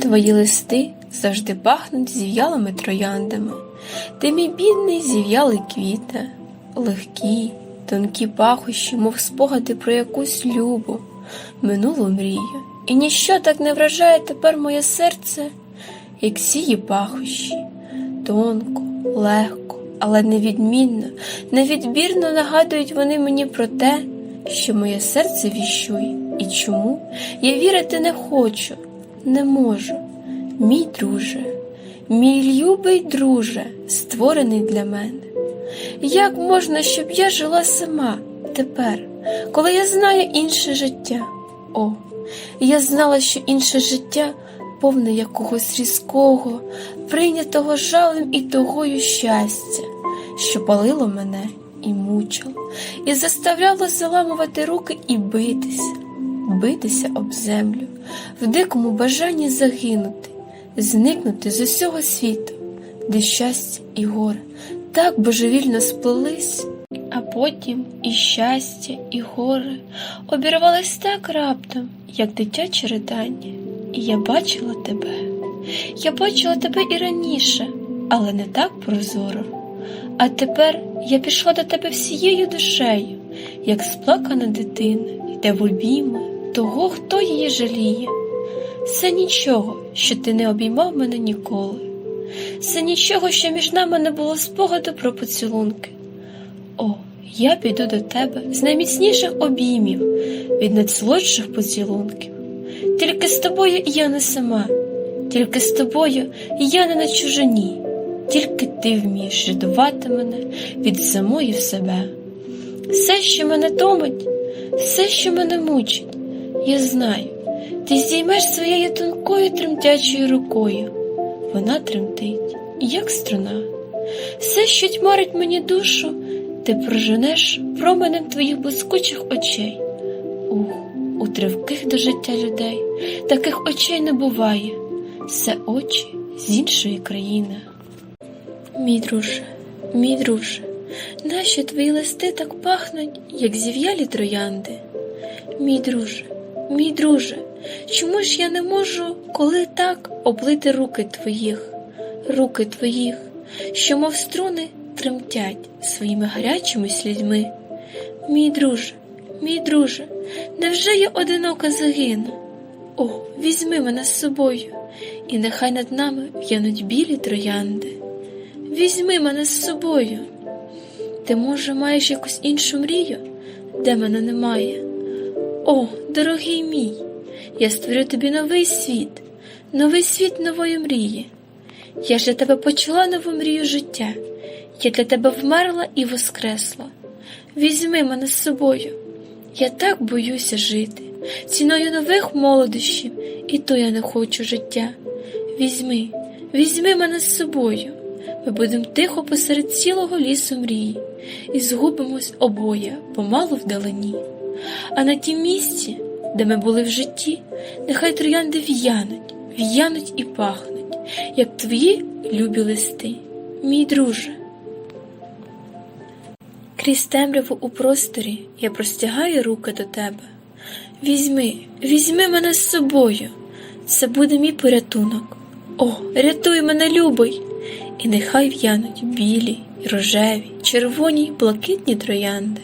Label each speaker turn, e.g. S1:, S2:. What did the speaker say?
S1: Твої листи завжди пахнуть зів'ялими трояндами. Ти мій бідний зів'ялий квіте, легкі, тонкі пахощі, мов спогади про якусь любу, минулу мрію. І ніщо так не вражає тепер моє серце, як сії пахощі, тонко, легко, але невідмінно, невідбірно нагадують вони мені про те, що моє серце віщує, і чому я вірити не хочу, не можу. Мій друже, мій любий друже, створений для мене. Як можна, щоб я жила сама тепер, коли я знаю інше життя? О, я знала, що інше життя повне якогось різкого, прийнятого жалем і тогою щастя, що палило мене і мучило, і заставляло заламувати руки і битися, битися об землю, в дикому бажанні загинути, зникнути з усього світу, де щастя і горе так божевільно сплелись, а потім і щастя, і горе обірвались так раптом, як дитяче ридання. І я бачила тебе. Я бачила тебе і раніше, але не так прозоро. А тепер я пішла до тебе всією душею, як сплакана дитина, йде в обійми того, хто її жаліє. Все нічого, що ти не обіймав мене ніколи. Все нічого, що між нами не було спогаду про поцілунки. О, я піду до тебе з найміцніших обіймів від найсолодших поцілунків. Тільки з тобою я не сама, тільки з тобою я не на чужині, тільки ти вмієш рятувати мене від самої в себе. Все, що мене томить, все, що мене мучить, я знаю, ти здіймеш своєю тонкою тремтячою рукою. Вона тремтить, як струна. Все, що тьмарить мені душу, ти проженеш променем твоїх блискучих очей. Ух, у тривких до життя людей таких очей не буває, все очі з іншої країни. Мій друже, мій друже, нащо твої листи так пахнуть, як зів'ялі троянди? Мій друже, мій друже, чому ж я не можу, коли так облити руки твоїх, руки твоїх, що, мов струни, тремтять своїми гарячими слізьми? Мій друже, мій друже, невже я одинока загину? О, візьми мене з собою, і нехай над нами в'януть білі троянди. Візьми мене з собою. Ти, може, маєш якусь іншу мрію, де мене немає? О, дорогий мій, я створю тобі новий світ, новий світ нової мрії. Я ж для тебе почала нову мрію життя, я для тебе вмерла і воскресла. Візьми мене з собою. Я так боюся жити, ціною нових молодощів, і то я не хочу життя. Візьми, візьми мене з собою. Ми будемо тихо посеред цілого лісу мрії і згубимось обоє помалу вдалині. А на тім місці, де ми були в житті, нехай троянди в'януть, в'януть і пахнуть, як твої любі листи, мій друже. Крізь темряву у просторі я простягаю руки до тебе. Візьми, візьми мене з собою, це буде мій порятунок. О, рятуй мене, любий! І нехай в'януть білі, рожеві, червоні блакитні троянди.